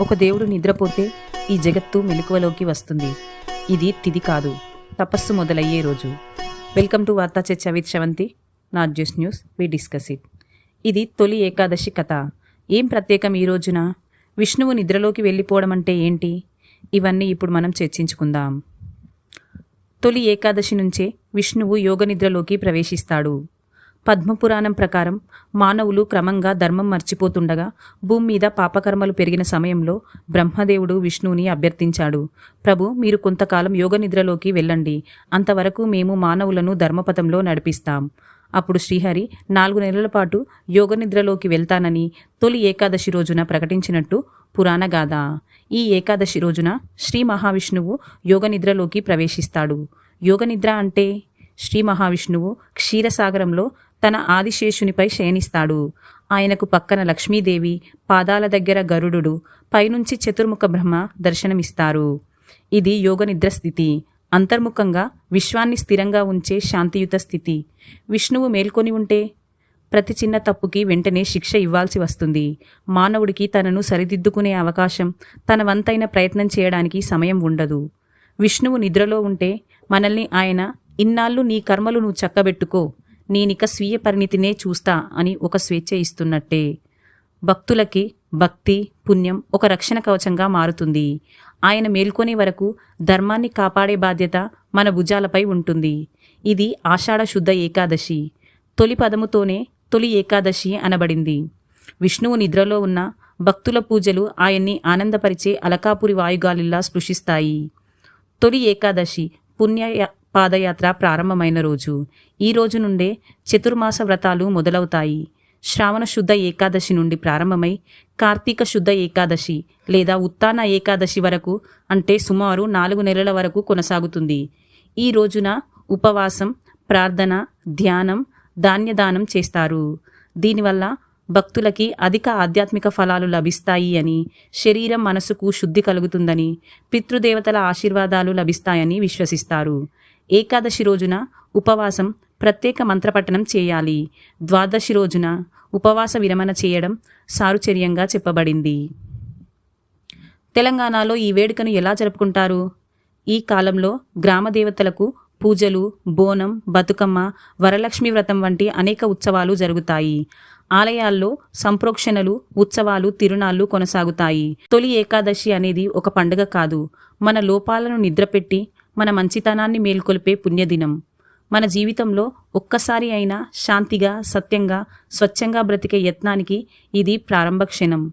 ఒక దేవుడు నిద్రపోతే ఈ జగత్తు మెలకువలోకి వస్తుంది. ఇది తిది కాదు. తపస్సు మొదలయ్యే రోజు. వెల్కమ్ టు వార్తా చర్చ with Shavanthi. Not just news we discuss it. ఇది తొలి ఏకాదశి కథ. ఏం ప్రత్యేకం ఈ రోజున? విష్ణువు నిద్రలోకి వెళ్ళిపోవడం అంటే ఏంటి? ఇవన్నీ ఇప్పుడు మనం చర్చించుకుందాం. తొలి ఏకాదశి నుంచే విష్ణువు యోగ నిద్రలోకి ప్రవేశిస్తాడు. పద్మపురాణం ప్రకారం మానవులు క్రమంగా ధర్మం మర్చిపోతుండగా భూమి మీద పాపకర్మలు పెరిగిన సమయంలో బ్రహ్మదేవుడు విష్ణువుని అభ్యర్థించాడు. ప్రభు మీరు కొంతకాలం యోగ నిద్రలోకి వెళ్ళండి. అంతవరకు మేము మానవులను ధర్మపథంలో నడిపిస్తాం అప్పుడు శ్రీహరి నాలుగు నెలల పాటు యోగ నిద్రలోకి వెళ్తానని తొలి ఏకాదశి రోజున ప్రకటించినట్టు పురాణగాథ ఈ ఏకాదశి రోజున శ్రీ మహావిష్ణువు యోగ నిద్రలోకి ప్రవేశిస్తాడు. యోగ నిద్ర అంటే? శ్రీ మహావిష్ణువు క్షీరసాగరంలో తన ఆదిశేషునిపై శయనిస్తాడు. ఆయనకు పక్కన లక్ష్మీదేవి పాదాల దగ్గర గరుడు పైనుంచి చతుర్ముఖ బ్రహ్మ దర్శనమిస్తారు. ఇది యోగ నిద్ర స్థితి. అంతర్ముఖంగా విశ్వాన్ని స్థిరంగా ఉంచే శాంతియుత స్థితి. విష్ణువు మేల్కొని ఉంటే ప్రతి చిన్న తప్పుకి వెంటనే శిక్ష ఇవ్వాల్సి వస్తుంది. మానవుడికి తనను సరిదిద్దుకునే అవకాశం తన వంతైన ప్రయత్నం చేయడానికి సమయం ఉండదు. విష్ణువు నిద్రలో ఉంటే మనల్ని ఆయన ఇన్నాళ్ళు నీ కర్మలు నువ్వు చక్కబెట్టుకో నేనిక స్వీయ పరిణితినే చూస్తా అని ఒక స్వేచ్ఛ ఇస్తున్నట్టే. భక్తులకి భక్తి పుణ్యం ఒక రక్షణ కవచంగా మారుతుంది. ఆయన మేల్కొనే వరకు ధర్మాన్ని కాపాడే బాధ్యత మన భుజాలపై ఉంటుంది. ఇది ఆషాఢ శుద్ధ ఏకాదశి. తొలి పదముతోనే తొలి ఏకాదశి అనబడింది. విష్ణువు నిద్రలో ఉన్న భక్తుల పూజలు ఆయన్ని ఆనందపరిచే అలకాపురి వాయుగాలిలా స్పృశిస్తాయి. తొలి ఏకాదశి పుణ్య పాదయాత్ర ప్రారంభమైన రోజు. ఈ రోజు నుండే చతుర్మాస వ్రతాలు మొదలవుతాయి. శ్రావణ శుద్ధ ఏకాదశి నుండి ప్రారంభమై కార్తీక శుద్ధ ఏకాదశి లేదా ఉత్తాన ఏకాదశి వరకు అంటే సుమారు నాలుగు నెలల వరకు కొనసాగుతుంది. ఈ రోజున ఉపవాసం ప్రార్థన ధ్యానం ధాన్యదానం చేస్తారు. దీనివల్ల భక్తులకి అధిక ఆధ్యాత్మిక ఫలాలు లభిస్తాయి అని శరీరం మనసుకు శుద్ధి కలుగుతుందని పితృదేవతల ఆశీర్వాదాలు లభిస్తాయని విశ్వసిస్తారు. ఏకాదశి రోజున ఉపవాసం ప్రత్యేక మంత్రపఠనం చేయాలి. ద్వాదశి రోజున ఉపవాస విరమణ చేయడం సారుచర్యంగా చెప్పబడింది. తెలంగాణలో ఈ వేడుకను ఎలా జరుపుకుంటారు? ఈ కాలంలో గ్రామ దేవతలకు పూజలు బోనం బతుకమ్మ వరలక్ష్మి వ్రతం వంటి అనేక ఉత్సవాలు జరుగుతాయి. ఆలయాల్లో సంప్రోక్షణలు ఉత్సవాలు తిరుణాలు కొనసాగుతాయి. తొలి ఏకాదశి అనేది ఒక పండుగ కాదు. మన లోపాలను నిద్రపెట్టి మన మంచితనాన్ని మేల్కొల్పే పుణ్యదినం. మన జీవితంలో ఒక్కసారి అయినా శాంతిగా సత్యంగా స్వచ్ఛంగా బ్రతికే యత్నానికి ఇది ప్రారంభ క్షణం